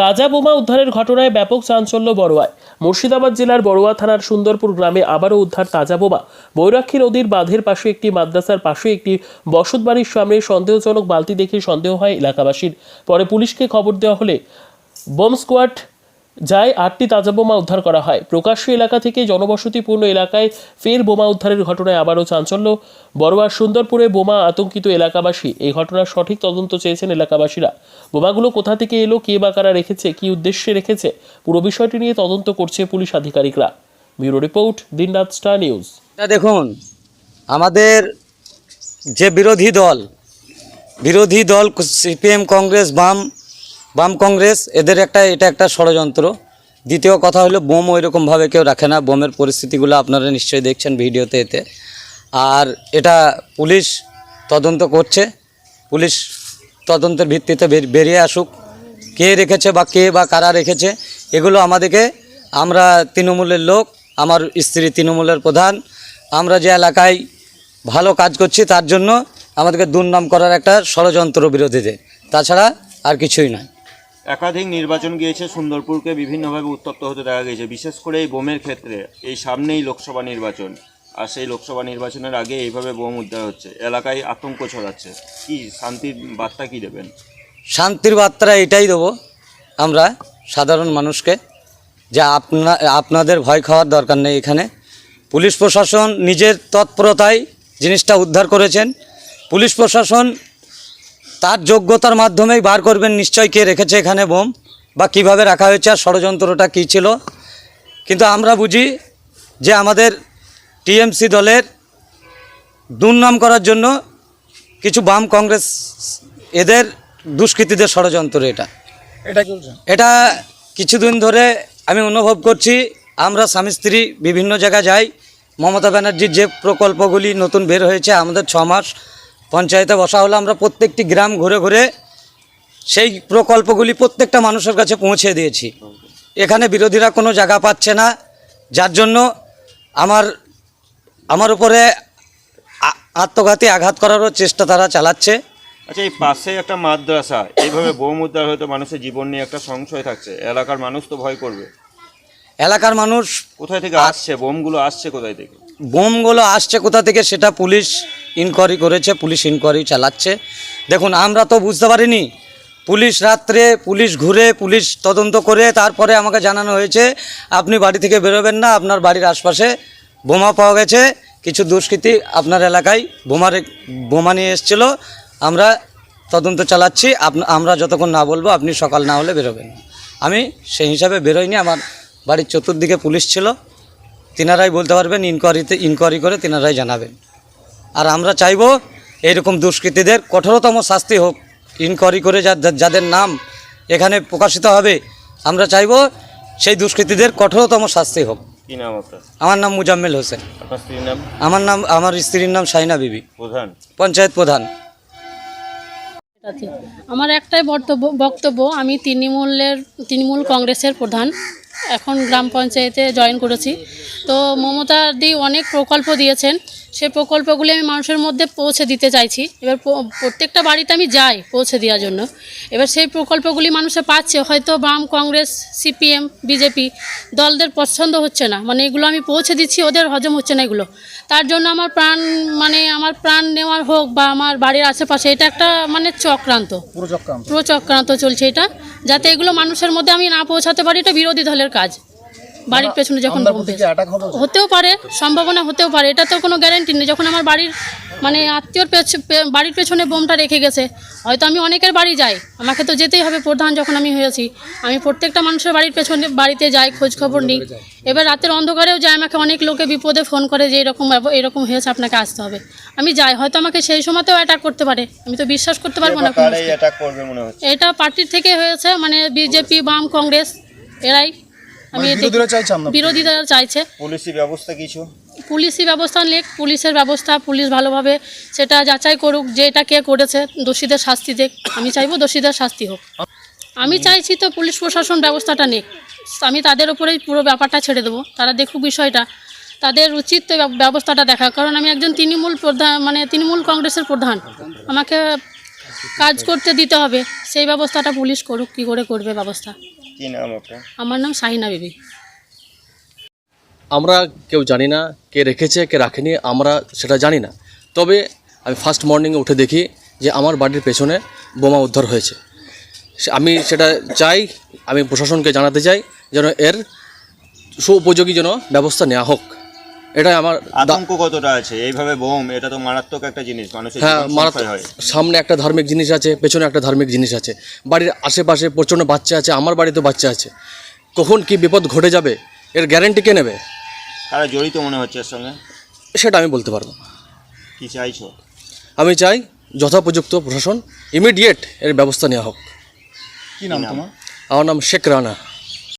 তাজা বোমা উদ্ধারের ঘটনায় ব্যাপক চাঞ্চল্য বড়োয়ায়। মুর্শিদাবাদ জেলার বড়ুয়া থানার সুন্দরপুর গ্রামে আবারও উদ্ধার তাজা বোমা। বৈরাক্ষী নদীর বাঁধের পাশে একটি মাদ্রাসার পাশে একটি বসতবাড়ির সামনে সন্দেহজনক বালতি দেখে সন্দেহ হয় এলাকাবাসীর। পরে পুলিশকে খবর দেওয়া হলে বোম স্কোয়াড যায় আটটি তাজা বোমা উদ্ধার করা হয়। প্রকাশ্য এলাকা থেকে জনবসতিপূর্ণ এলাকায় ফের বোমা উদ্ধারের ঘটনায় আবারও চাঞ্চল্য। বড়োয়ার সুন্দরপুরে বোমা আতঙ্কিত এলাকাবাসী। এই ঘটনার সঠিক তদন্ত চেয়েছেন এলাকাবাসীরা। বোমাগুলো কোথা থেকে এলো, কে বা কারা রেখেছে, কী উদ্দেশ্যে রেখেছে, পুরো বিষয়টি নিয়ে তদন্ত করছে পুলিশ আধিকারিকরা। ব্যুরো রিপোর্ট, দিনরাত স্টার নিউজ। দেখুন, আমাদের যে বিরোধী দল বিরোধী দল, সিপিএম, কংগ্রেস, বাম বাম কংগ্রেস, এদের একটা, এটা একটা ষড়যন্ত্র। দ্বিতীয় কথা হলো, বোম ওই রকমভাবে কেউ রাখে না। বোমের পরিস্থিতিগুলো আপনারা নিশ্চয়ই দেখছেন ভিডিওতে এতে। আর এটা পুলিশ তদন্ত করছে। পুলিশ তদন্তের ভিত্তিতে বেরিয়ে আসুক। কে রেখেছে বা কে বা কারা রেখেছে, এগুলো আমাদেরকে, আমরা তৃণমূলের লোক, আমার স্ত্রী তৃণমূলের প্রধান, আমরা যে এলাকায় ভালো কাজ করছি তার জন্য আমাদেরকে দুর্নাম করার একটা ষড়যন্ত্র বিরোধীদের। তাছাড়া আর কিছুই নয়। একাধিক নির্বাচন গিয়েছে, সুন্দরপুরকে বিভিন্নভাবে উত্তপ্ত হতে দেখা গিয়েছে, বিশেষ করে এই বোমের ক্ষেত্রে, এই সামনেই লোকসভা নির্বাচন। আর সেই লোকসভা নির্বাচনের আগে এইভাবে বোম উদ্ধার হচ্ছে, এলাকায় আতঙ্ক ছড়াচ্ছে। কি শান্তির বার্তা কি দেবেন? শান্তির বার্তা এটাই দেবো আমরা, সাধারণ মানুষকে, যে আপনা, আপনাদের ভয় খাওয়ার দরকার নেই এখানে। পুলিশ প্রশাসন নিজের তৎপরতায় জিনিসটা উদ্ধার করেছেন। পুলিশ প্রশাসন তার যোগ্যতার মাধ্যমেই বার করবেন নিশ্চয় কে রেখেছে এখানে বোম বা কীভাবে রাখা হয়েছে আর ষড়যন্ত্রটা কী ছিল। কিন্তু আমরা বুঝি যে আমাদের টিএমসি দলের দুর্নাম করার জন্য কিছু বাম কংগ্রেস এদের দুষ্কৃতীদের ষড়যন্ত্র এটা। এটা এটা কিছুদিন ধরে আমি অনুভব করছি আমরা স্বামী স্ত্রী বিভিন্ন জায়গায় যাই মমতা ব্যানার্জির যে প্রকল্পগুলি নতুন বের হয়েছে আমাদের ছ মাস পঞ্চায়েতে বসা হলো আমরা প্রত্যেকটি গ্রাম ঘুরে ঘুরে সেই প্রকল্পগুলি প্রত্যেকটা মানুষের কাছে পৌঁছে দিয়েছি। এখানে বিরোধীরা কোনো জায়গা পাচ্ছে না। যার জন্য আমার আমার উপরে আত্মঘাতী আঘাত করারও চেষ্টা তারা চালাচ্ছে। আচ্ছা এই পাশে একটা মাদ্রাসা এইভাবে বোম উদ্ধার হয়তো মানুষের জীবন নিয়ে একটা সংশয় থাকছে। এলাকার মানুষ তো ভয় করবে। এলাকার মানুষ কোথায় থেকে আসছে? বোমগুলো আসছে কোথায় থেকে? বোমগুলো আসছে কোথা থেকে সেটা পুলিশ ইনকোয়ারি করেছে, পুলিশ ইনকোয়ারি চালাচ্ছে। দেখুন, আমরা তো বুঝতে পারিনি। পুলিশ রাত্রে, পুলিশ ঘুরে, পুলিশ তদন্ত করে, তারপরে আমাকে জানানো হয়েছে, আপনি বাড়ি থেকে বেরোবেন না, আপনার বাড়ির আশপাশে বোমা পাওয়া গেছে। কিছু দুষ্কৃতী আপনার এলাকায় বোমা রে- বোমা নিয়ে এসেছিল। আমরা তদন্ত চালাচ্ছি। আমরা যতক্ষণ না বলব, আপনি সকাল না হলে বেরোবেন। আমি সেই হিসাবে বেরোইনি, আমার বাড়ির চতুর্দিকে পুলিশ ছিল। তিনারাই বলতে পারবেন ইনকোয়ারিতে ইনকোয়ারি করে তিনারাই জানাবেন। আর আমরা চাইব এইরকম দুষ্কৃতীদের কঠোরতম শাস্তি হোক ইনকোয়ারি করে যাদের নাম এখানে প্রকাশিত হবে আমরা চাইব সেই দুষ্কৃতীদের কঠোরতম শাস্তি হোক। কি নাম আপনার? আমার নাম মুজাম্মেল হোসেন। আপনার স্ত্রীর নাম? আমার নাম আমার স্ত্রীর নাম সাইনা বিবি। প্রধান? পঞ্চায়েত প্রধান। আমার একটাই বক্তব্য বক্তব্য আমি তৃণমূলের তৃণমূল কংগ্রেসের প্রধান। এখন গ্রাম পঞ্চায়েতে জয়েন করেছি। তো মমতা দি অনেক প্রকল্প দিয়েছেন। সেই প্রকল্পগুলি আমি মানুষের মধ্যে পৌঁছে দিতে চাইছি। এবার প্রত্যেকটা বাড়িতে আমি যাই পৌঁছে দেওয়ার জন্য। এবার সেই প্রকল্পগুলি মানুষে পাচ্ছে হয়তো বাম কংগ্রেস সিপিএম বিজেপি দলদের পছন্দ হচ্ছে না। মানে এগুলো আমি পৌঁছে দিচ্ছি ওদের হজম হচ্ছে না এগুলো। তার জন্য আমার প্রাণ মানে আমার প্রাণ নেওয়ার হোক বা আমার বাড়ির আশেপাশে এটা একটা মানে চক্রান্ত। পুরো চক্রান্ত। পুরো চক্রান্ত চলছে এটা। যাতে এগুলো মানুষের মধ্যে আমি না পৌঁছাতে পারি এটা বিরোধী দলের কাজ। বাড়ির পেছনে যখন হতেও পারে সম্ভাবনা হতেও পারে এটা তো কোনো গ্যারেন্টি নেই। যখন আমার বাড়ির মানে আত্মীয়র পেছ- বাড়ির পেছনে বোমটা রেখে গেছে হয়তো আমি অনেকের বাড়ি যাই আমাকে তো যেতেই হবে প্রধান যখন আমি হয়েছি। আমি প্রত্যেকটা মানুষের বাড়ির পেছনে বাড়িতে যাই খোঁজ খবর নিই। এবার রাতের অন্ধকারেও যাই আমাকে অনেক লোকে বিপদে ফোন করে যে এরকম এরকম হয়েছে আপনাকে আসতে হবে। আমি যাই হয়তো আমাকে সেই সময়তেও অ্যাটাক করতে পারে। আমি তো বিশ্বাস করতে পারব না কোনো কারাই অ্যাটাক করবে মনে হচ্ছে। এটা পার্টির থেকে হয়েছে মানে বিজেপি বাম কংগ্রেস এরাই। আমি মানে এতে- বিরোধীরা চাইছে বিরোধীরা চাইছে। পুলিশি ব্যবস্থা কিছু? পুলিশি ব্যবস্থা নেক পুলিশের ব্যবস্থা পুলিশ ভালোভাবে সেটা যাচাই করুক যে এটা কে করেছে দোষীদের শাস্তি দেখ আমি চাইব দোষীদের শাস্তি হোক। আমি চাইছি তো পুলিশ প্রশাসন ব্যবস্থাটা নেক। আমি তাদের উপরেই পুরো ব্যাপারটা ছেড়ে দেবো। তারা দেখুক বিষয়টা। তাদের উচিত ব্যবস্থাটা দেখা। কারণ আমি একজন তৃণমূল প্রধান মানে তৃণমূল কংগ্রেসের প্রধান। আমাকে কাজ করতে দিতে হবে। সেই ব্যবস্থাটা পুলিশ করুক কী করে করবে ব্যবস্থা। কি নাম আপনার? আমার নাম শাহিনা বিবি। আমরা কেউ জানি না কে রেখেছে কে রাখেনি আমরা সেটা জানি না। তবে আমি ফার্স্ট মর্নিংয়ে উঠে দেখি যে আমার বাড়ির পেছনে বোমা উদ্ধার হয়েছে। সে- আমি সেটা চাই আমি প্রশাসনকে জানাতে চাই যেন এর সুউপযোগী যেন ব্যবস্থা নেওয়া হোক। এটাই আমার আতঙ্ক কতটা আছে? এইভাবে বোম এটা তো মারাত্মক একটা জিনিস মানুষের হ্যাঁ মারাত্মক। হয়। সামনে একটা ধার্মিক জিনিস আছে পেছনে একটা ধার্মিক জিনিস আছে। বাড়ির আশেপাশে প্রচণ্ড বাচ্চা আছে আমার বাড়িতে বাচ্চা আছে। কখন কি বিপদ ঘটে যাবে এর গ্যারেন্টি কে নেবে? তারা জড়িত মনে হচ্ছে এর সঙ্গে? সেটা আমি বলতে পারব কি চাইছো? আমি চাই যথোপযুক্ত প্রশাসন ইমিডিয়েট এর ব্যবস্থা নেওয়া হোক। কি নাম তোমার? আমার নাম শেখ রানা।